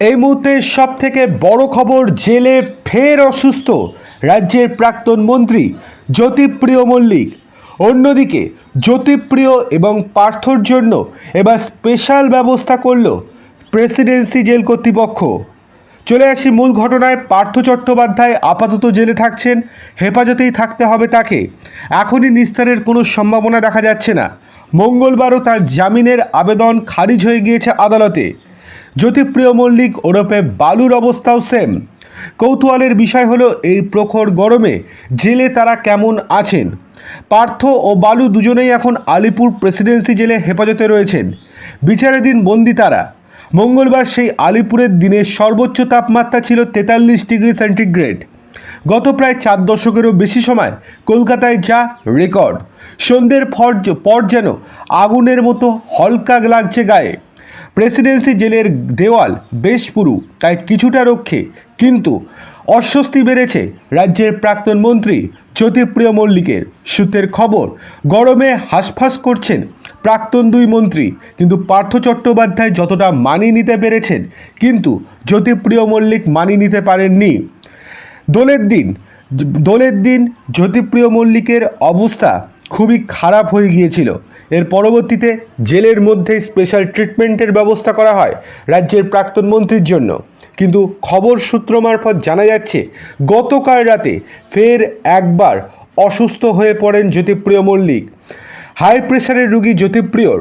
এই মুহূর্তে সব থেকে বড় খবর, জেলে ফের অসুস্থ রাজ্যের প্রাক্তন মন্ত্রী জ্যোতিপ্রিয় মল্লিক। অন্যদিকে, জ্যোতিপ্রিয় এবং পার্থর জন্য এবার স্পেশাল ব্যবস্থা করল প্রেসিডেন্সি জেল কর্তৃপক্ষ। চলে আসি মূল ঘটনায়। পার্থ চট্টোপাধ্যায় আপাতত জেলে থাকছেন, হেফাজতেই থাকতে হবে তাকে। এখনই নিস্তারের কোনো সম্ভাবনা দেখা যাচ্ছে না। মঙ্গলবারও তার জামিনের আবেদন খারিজ হয়ে গিয়েছে আদালতে। জ্যোতিপ্রিয় মল্লিক ওরফে বালুর অবস্থাও সেম কৌতূহলের বিষয় হলো, এই প্রখর গরমে জেলে তারা কেমন আছেন? পার্থ ও বালু দুজনেই এখন আলিপুর প্রেসিডেন্সি জেলে হেফাজতে রয়েছেন। বিচারের দিন বন্দি তারা। মঙ্গলবার সেই আলিপুরের দিনের সর্বোচ্চ তাপমাত্রা ছিল তেতাল্লিশ ডিগ্রি সেন্টিগ্রেড। গত প্রায় চার দশকেরও বেশি সময় কলকাতায় যা রেকর্ড সন্ধ্যের ফর পর যেন আগুনের মতো হলকা লাগছে গায়ে। প্রেসিডেন্সি জেলের দেওয়াল বেশ পুরু, তাই কিছুটা রক্ষে। কিন্তু অস্বস্তি বেড়েছে রাজ্যের প্রাক্তন মন্ত্রী জ্যোতিপ্রিয় মল্লিকের। সূত্রের খবর, গরমে হাঁসফাঁস করছেন প্রাক্তন দুই মন্ত্রী, কিন্তু পার্থ চট্টোপাধ্যায় যতটা মানিয়ে নিতে পেরেছেন, কিন্তু জ্যোতিপ্রিয় মল্লিক মানিয়ে নিতে পারেননি। দোলের দিন দোলের দিন জ্যোতিপ্রিয় মল্লিকের অবস্থা খুবই খারাপ হয়ে গিয়েছিল। এর পরবর্তীতে জেলের মধ্যে স্পেশাল ট্রিটমেন্টের ব্যবস্থা করা হয় রাজ্যের প্রাক্তন মন্ত্রীর জন্য। কিন্তু খবর সূত্র মারফত জানা যাচ্ছে, গতকাল রাতে ফের একবার অসুস্থ হয়ে পড়েন জ্যোতিপ্রিয় মল্লিক। হাই প্রেশারের রুগী জ্যোতিপ্রিয়র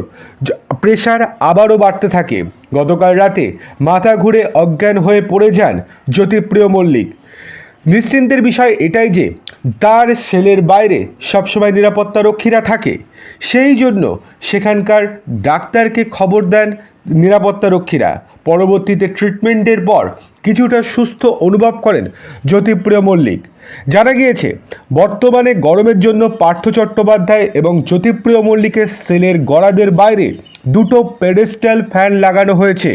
প্রেশার আবারও বাড়তে থাকে। গতকাল রাতে মাথা ঘুরে অজ্ঞান হয়ে পড়ে যান জ্যোতিপ্রিয় মল্লিক। নিশ্চিন্তের বিষয় এটাই যে তার সেলের বাইরে সবসময় নিরাপত্তা রক্ষীরা থাকে। সেই জন্য সেখানকার ডাক্তারকে খবর দেন নিরাপত্তা রক্ষীরা পরবর্তীতে ট্রিটমেন্টের পর কিছুটা সুস্থ অনুভব করেন জ্যোতিপ্রিয় মল্লিক। জানা গিয়েছে, বর্তমানে গরমের জন্য পার্থ চট্টোপাধ্যায় এবং জ্যোতিপ্রিয় মল্লিকের সেলের গড়াদের বাইরে দুটো পেডেস্টাল ফ্যান লাগানো হয়েছে।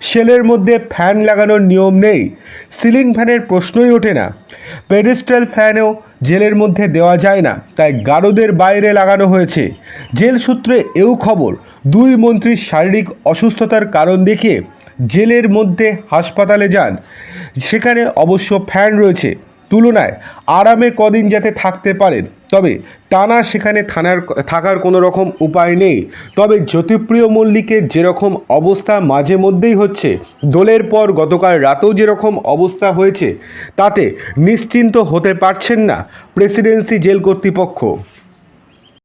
সেলের মধ্যে ফ্যান লাগানোর নিয়ম নেই। সিলিং ফ্যানের প্রশ্নই ওঠে না। পেডেস্টাল ফ্যানও জেলের মধ্যে দেওয়া যায় না, তাই গারদের বাইরে লাগানো হয়েছে। জেল সূত্রে এও খবর, দুই মন্ত্রীর শারীরিক অসুস্থতার কারণ দেখিয়ে জেলের মধ্যে হাসপাতালে যান। সেখানে অবশ্য ফ্যান রয়েছে। তুলনায় আরামে কদিন যাতে থাকতে পারেন। তবে টানা সেখানে থানার থাকার কোনো রকম উপায় নেই। তবে জ্যোতিপ্রিয় মল্লিকের যেরকম অবস্থা মাঝে মধ্যেই হচ্ছে, দোলের পর গতকাল রাতেও যেরকম অবস্থা হয়েছে, তাতে নিশ্চিন্ত হতে পারছেন না প্রেসিডেন্সি জেল কর্তৃপক্ষ।